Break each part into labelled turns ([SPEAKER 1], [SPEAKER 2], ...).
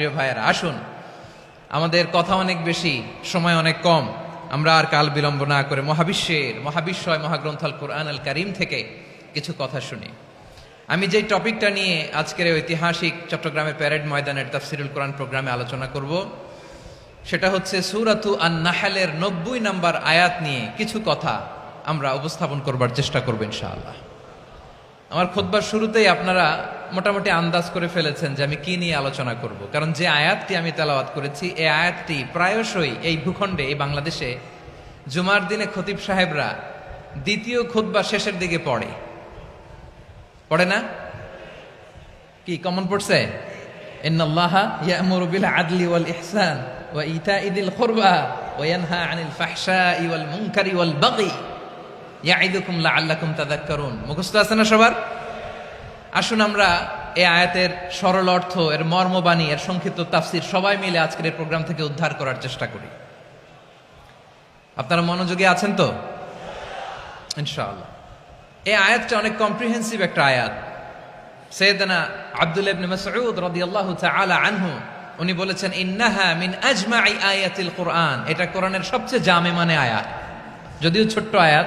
[SPEAKER 1] প্রিয় ভাইয়েরা, আসুন। আমাদের কথা অনেক বেশি, সময় অনেক কম। আমরা আর কাল বিলম্ব না করে মহাবিশ্বের, মহাবিশ্বয় মহাগ্রন্থ আল কোরআন আল করিম থেকে কিছু কথা শুনি। আমি যেই টপিকটা নিয়ে আজকের ঐতিহাসিক চট্টগ্রামের প্যারেড ময়দানের তাফসিরুল কোরআন প্রোগ্রামে আলোচনা করব, সেটা হচ্ছে সুরাতু আন নাহালের নব্বই নাম্বার আয়াত নিয়ে কিছু কথা আমরা উপস্থাপন করবার চেষ্টা করব ইনশাআল্লাহ। আমার খোদবার শুরুতেই আপনারা মোটামুটি আন্দাজ করে ফেলেছেন যে আমি কি নিয়ে আলোচনা করব। কারণ যে আয়াতটি আমি তেলাওয়াত করেছি, এই আয়াতটি প্রায়শই এই ভূখণ্ডে, এই বাংলাদেশে জুমার দিনে খতিব সাহেবরা দ্বিতীয় খুতবা শেষের দিকে পড়ে। পড়ে না? কি কমন পড়ছে? ইন্নাল্লাহা আদলি ওয়াল ইহসান ওয়া আনিল ইয়াইদুকুম লাআল্লাকুম তাযাক্কারুন। মুখস্থ আছে না সবার? আসুন আমরা এই আয়াতের সরল অর্থ, এর মর্মবাণী এর সংক্ষিপ্ত তাফসির সবাই মিলে আজকের প্রোগ্রাম থেকে উদ্ধার করার চেষ্টা করি। আপনারা মনোযোগী আছেন তো? ইনশাআল্লাহ। এই আয়াতটা অনেক কম্প্রিহেন্সিভ একটা আয়াত। সৈয়দনা আব্দুল ইবনে মাসউদ রাদিয়াল্লাহু তাআলা আনহু, উনি বলেছেন, ইন্নাহা মিন আজমাই আয়াতিল কোরআন। এটা কোরআনের সবচেয়ে জামে মানে আয়াত। যদিও ছোট্ট আয়াত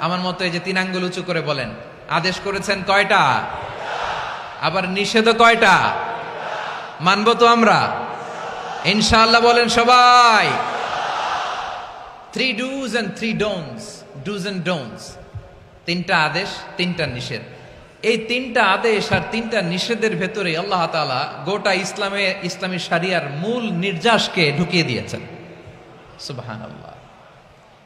[SPEAKER 1] আমার মতো এই যে তিন আঙ্গুল উঁচু করে বলেন, আদেশ করেছেন কয়টা? আবার নিষেধও কয়টা? মানবো তো আমরা? ইনশাআল্লাহ বলেন সবাই। Three do's and three don'ts do's and don'ts তিনটা আদেশ, তিনটা নিষেধ। এই তিনটা আদেশ আর তিনটা নিষেধের ভেতরে আল্লাহ তাআলা গোটা ইসলামে, ইসলামী সারিয়ার মূল নির্যাসকে ঢুকিয়ে দিয়েছেন। সুবাহান আল্লাহ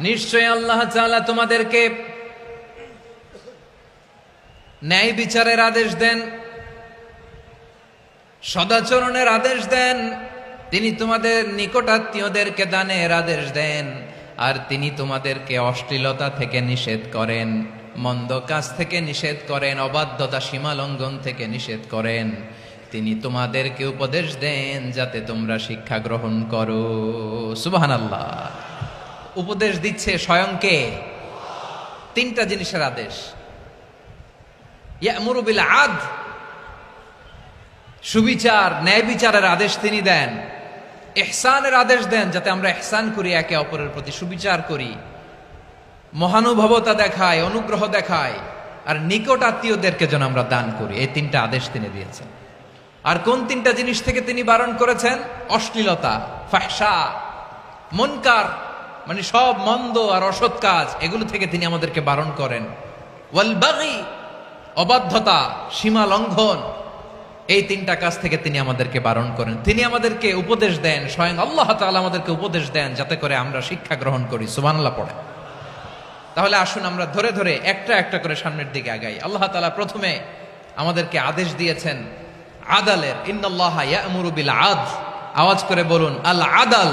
[SPEAKER 1] নিশ্চয় আল্লাহ তাআলা তোমাদেরকে ন্যায় বিচারের আদেশ দেন, সদাচরণের আদেশ দেন, তিনি তোমাদের নিকটাত্মীয়দেরকে দানের আদেশ দেন, আর তিনি তোমাদেরকে অশ্লীলতা থেকে নিষেধ করেন, মন্দ কাজ থেকে নিষেধ করেন, অবাধ্যতা সীমা লঙ্ঘন থেকে নিষেধ করেন। তিনি তোমাদেরকে উপদেশ দেন যাতে তোমরা শিক্ষা গ্রহণ করো। সুবাহান আল্লাহ উপদেশ দিচ্ছে স্বয়ংকে তিনটা জিনিসের আদেশ। ইয়ামুরু বিল আদ। সুবিচার, ন্যায় বিচারের আদেশ তিনি দেন। এহসানের আদেশ দেন যাতে আমরা এহসান করি, একে অপরের প্রতি সুবিচার করি। মহানুভবতা দেখায়, অনুগ্রহ দেখায়, আর নিকট আত্মীয়দেরকে যেন আমরা দান করি। এই তিনটা আদেশ তিনি দিয়েছেন। আর কোন তিনটা জিনিস থেকে তিনি বারণ করেছেন? অশ্লীলতা ফাহসা মনকার মানে সব মন্দ আর অসৎ কাজ, এগুলো থেকে তিনি আমাদেরকে বারণ করেন। ওয়াল বাগি, অবাধ্যতা, সীমা লঙ্ঘন, এই তিনটা কাজ থেকে তিনি আমাদেরকে বারণ করেন। তিনি আমাদেরকে উপদেশ দেন, স্বয়ং আল্লাহ তাআলা আমাদেরকে উপদেশ দেন, যাতে করে আমরা শিক্ষা গ্রহণ করি। সুবহানাল্লাহ পড়ে। তাহলে আসুন আমরা ধরে ধরে একটা একটা করে সামনের দিকে আগাই। আল্লাহ তাআলা প্রথমে আমাদেরকে আদেশ দিয়েছেন, আদালের, ইন্নাল্লাহ ইয়ামুরু বিল আদ আওয়াজ করে বলুন, আল আদাল।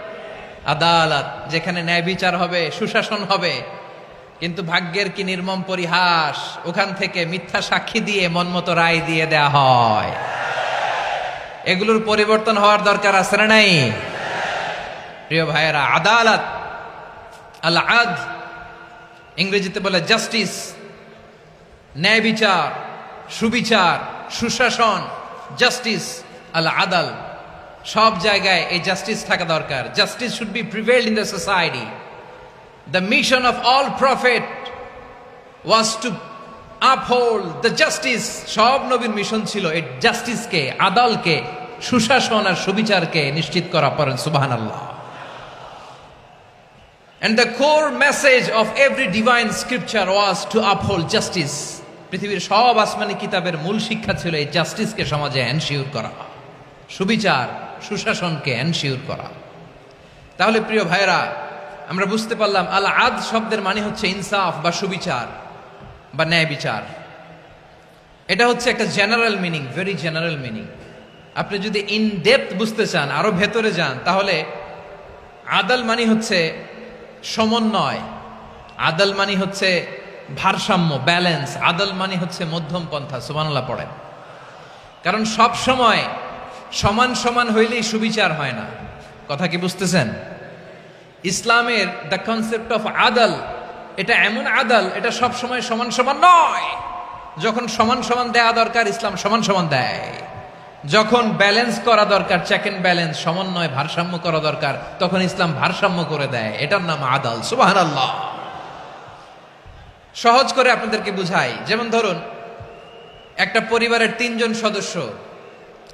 [SPEAKER 1] আদালত, যেখানে ন্যায় বিচার হবে, সুশাসন হবে। কিন্তু ভাগ্যের কি নির্মম পরিহাস? ওখান থেকে মিথ্যা সাক্ষী দিয়ে মনমতো রায় দিয়ে দেয়া হয়। এগুলোর পরিবর্তন হওয়ার দরকার আছে না নাই? প্রিয় ভাইয়েরা, আদালত আল আদ ইংরেজিতে বলে জাস্টিস, ন্যায় বিচার, সুবিচার, সুশাসন, জাস্টিস আল আদাল সব জায়গায় এই জাস্টিস থাকা দরকার। Justice should be prevailed in the society the mission of all prophet was to uphold the justice সব নবীর মিশন ছিল এই জাস্টিসকে আদালকে, সুশাসন আর সুবিচারকে নিশ্চিত করা পড়েন সুবাহান আল্লাহ And the core message of every divine scripture was to uphold justice. পৃথিবীর সব আসমানি কিতাবের মূল শিক্ষা ছিল এই জাস্টিসকে সমাজে এনশিওর করা। সুবিচার সুশাসনকে এনশিওর করা। তাহলে প্রিয় ভাইরা আমরা বুঝতে পারলাম আল আদ শব্দের মানে হচ্ছে ইনসাফ বা সুবিচার বা ন্যায় বিচার। এটা হচ্ছে একটা general meaning very general meaning আপনি যদি ইন ডেপথ বুঝতে চান, আরও ভেতরে যান, তাহলে আদাল মানে হচ্ছে সমন্বয়, আদাল মানে হচ্ছে ভারসাম্য ব্যালেন্স আদাল মানে হচ্ছে মধ্যম পন্থা সুমানুল্লাহ পড়েন। কারণ সব সময় সমান সমান হইলেই সুবিচার হয় না। কথা কি বুঝতেছেন? ইসলামের দ্য কনসেপ্ট অফ আদাল, এটা এমন আদাল, এটা সব সময় সমান সমান নয়। যখন সমান সমান দেয়া দরকার, ইসলাম সমান সমান দেয়। যখন ব্যালেন্স করা দরকার চেক এন্ড ব্যালেন্স সমন্বয় ভারসাম্য করা দরকার, তখন ইসলাম ভারসাম্য করে দেয়। এটার নাম আদাল সুবাহ আল্লাহ সহজ করে আপনাদেরকে বুঝাই। যেমন ধরুন, একটা পরিবারের তিনজন সদস্য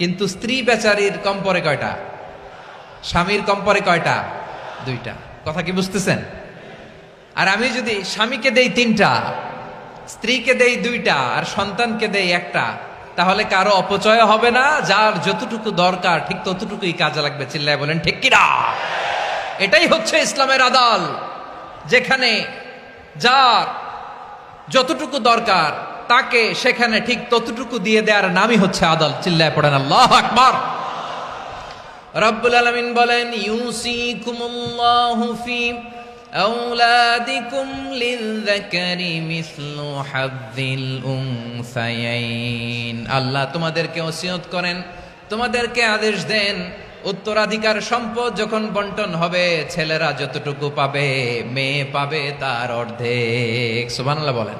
[SPEAKER 1] কিন্তু স্ত্রী বেচারির কম পরে কয়টা? স্বামীর কম পরে কয়টা? দুইটা। কথা কি বুঝতেছেন? আর আমি যদি স্বামীকে দেই তিনটা, স্ত্রীকে দেই দুইটা, আর সন্তানকে দেই একটা, তাহলে কারও অপচয় হবে না, যার যতটুকু দরকার, ঠিক ততটুকুই কাজে লাগবে। চিল্লায় বলেন, ঠিক কিনা এটাই হচ্ছে ইসলামের আদাল, যেখানে যার যতটুকু দরকার তাকে সেখানে ঠিক ততটুকু দিয়ে দেওয়ার নামই হচ্ছে আদাল চিল্লায় পড়েন আল্লাহ আকবার রব্বুল আলমিন বলেন ইউসিকুমুল্লাহু ফি أولادكم للذكر مثل حظ الأنثيين আল্লাহ তোমাদেরকে ওসিয়ত করেন তোমাদেরকে আদেশ দেন উত্তরাধিকার সম্পদ যখন বন্টন হবে ছেলেরা যতটুকু পাবে মেয়ে পাবে তার অর্ধেক সুবহানাল্লাহ বলেন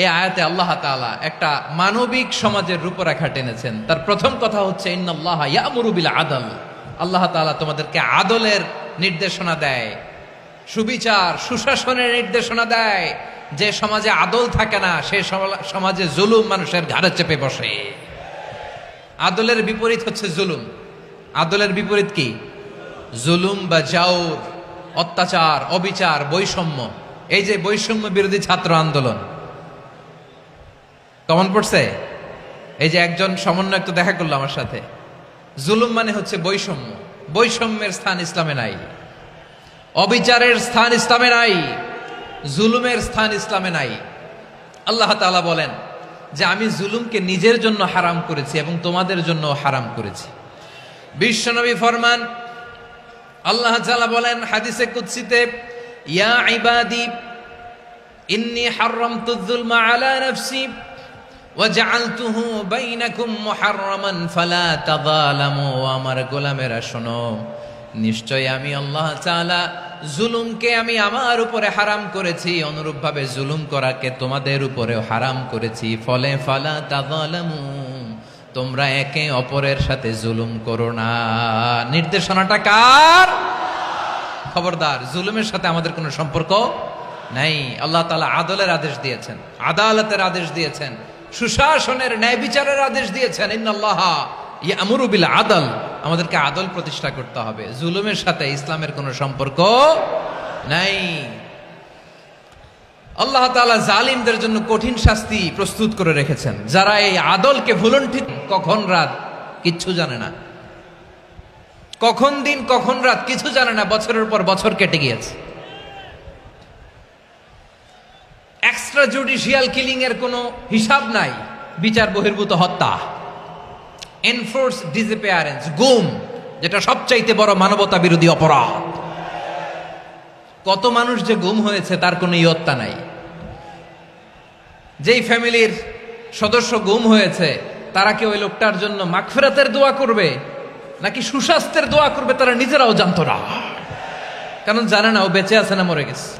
[SPEAKER 1] এই আয়াতে আল্লাহ তাআলা একটা মানবিক সমাজের রূপরেখা টেনেছেন। তার প্রথম কথা হচ্ছে বিল আদল। আল্লাহ তাআলা তোমাদেরকে আদলের নির্দেশনা দেয়, সুবিচার, সুশাসনের নির্দেশনা দেয়। যে সমাজে আদল থাকে না, সে সমাজে জুলুম মানুষের ঘাড়ে চেপে বসে। আদলের বিপরীত হচ্ছে জুলুম। আদলের বিপরীত কি? জুলুম বা জাউর, অত্যাচার, অবিচার, বৈষম্য। এই যে বৈষম্য বিরোধী ছাত্র আন্দোলন কমন পড়ছে? এই যে একজন সমন্বয়ক তো দেখা করল আমার সাথে। জুলুম মানে হচ্ছে বৈষম্য। বৈষম্যের স্থান ইসলামে নাই। অবিচারের স্থান ইসলামে নাই। জুলুমের স্থান ইসলামে নাই। আল্লাহ তাআলা বলেন যে আমি জুলুমকে নিজের জন্য হারাম করেছি এবং তোমাদের জন্য হারাম করেছি। বিশ্বনবী ফরমান আল্লাহ তাআলা বলেন হাদিসে কুদসিতে, ইয়া ইবাদি, ইন্নী হারামতু যুলমা আলা নাফসি। ওয়াজআলতুহু বাইনাকুম মুহাররামান ফালা তাযালামু। আমার গোলামেরা, শোনো নিশ্চয় আমি আল্লাহ তাআলা জুলুমকে আমি আমার উপরে হারাম করেছি, অনুরূপভাবে জুলুম করাকে তোমাদের উপরেও হারাম করেছি। ফলে ফালা তাযালামু, তোমরা একে অপরের সাথে জুলুম করো না। নির্দেশনাটা কার? খবরদার, জুলুমের সাথে আমাদের কোনো সম্পর্ক নাই। আল্লাহ তাআলা আদলের আদেশ দিয়েছেন, আদালতের আদেশ দিয়েছেন। সুশাসনের ন্যায় বিচারের আদেশ দিয়েছেন। ইন্নাল্লাহ ইয়ামুরু বিল আদল। আমাদেরকে আদল প্রতিষ্ঠা করতে হবে। জুলুমের সাথে ইসলামের কোনো সম্পর্ক নাই। আল্লাহ তাআলা জালিমদের জন্য কঠিন শাস্তি প্রস্তুত করে রেখেছেন। যারা এই আদলকে ভুলন্ঠিত কখন রাত কিচ্ছু জানে না। কখন দিন, কখন রাত কিছু জানে না। বছরের পর বছর কেটে গিয়েছে। এক্সট্রা জুডিশিয়াল কিলিং এর কোনো হিসাব নাই। বিচার বহির্ভূত হত্যা। এনফোর্স ডিসঅ্যাপিয়ারেন্স গুম, যেটা সবচাইতে বড় মানবতা বিরোধী অপরাধ। কত মানুষ যে গুম হয়েছে, তার কোনো ইয়ত্তা নাই। যেই ফ্যামিলির সদস্য গুম হয়েছে, তারা কি ওই লোকটার জন্য মাগফিরাতের দোয়া করবে, নাকি সুস্বাস্থ্যের দোয়া করবে, তারা নিজেরাও জানতো না। কারণ জানে না, ও বেঁচে আছে না মরে গেছে।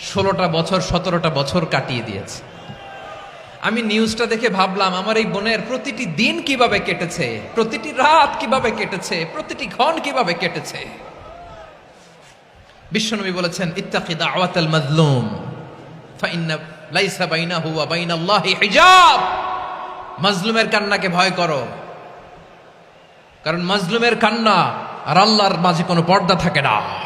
[SPEAKER 1] ষোলোটা বছর, সতেরোটা বছর কাটিয়ে দিয়েছে। আমি নিউজটা দেখে ভাবলাম, আমার এই বোনের প্রতিটি দিন কীভাবে কেটেছে? প্রতিটি রাত কীভাবে কেটেছে? প্রতিটি ক্ষণ কীভাবে কেটেছে? বিশ্বনবী বলেছেন, ইত্তাকি দাওয়াতাল মাজলুম লাইসা বাইনাহু ওয়া বাইনাল্লাহি হিজাব। মাজলুমের কান্নাকে ভয় করো। কারণ মাজলুমের কান্না আর আল্লাহর মাঝে কোনো পর্দা থাকে না।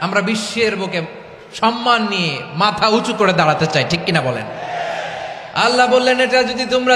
[SPEAKER 1] আমরা বিশ্বের বুকে সম্মান নিয়ে মাথা উঁচু করে দাঁড়াতে চাই, ঠিক কিনা বলেন? আল্লাহ বললেন, এটা যদি তোমরা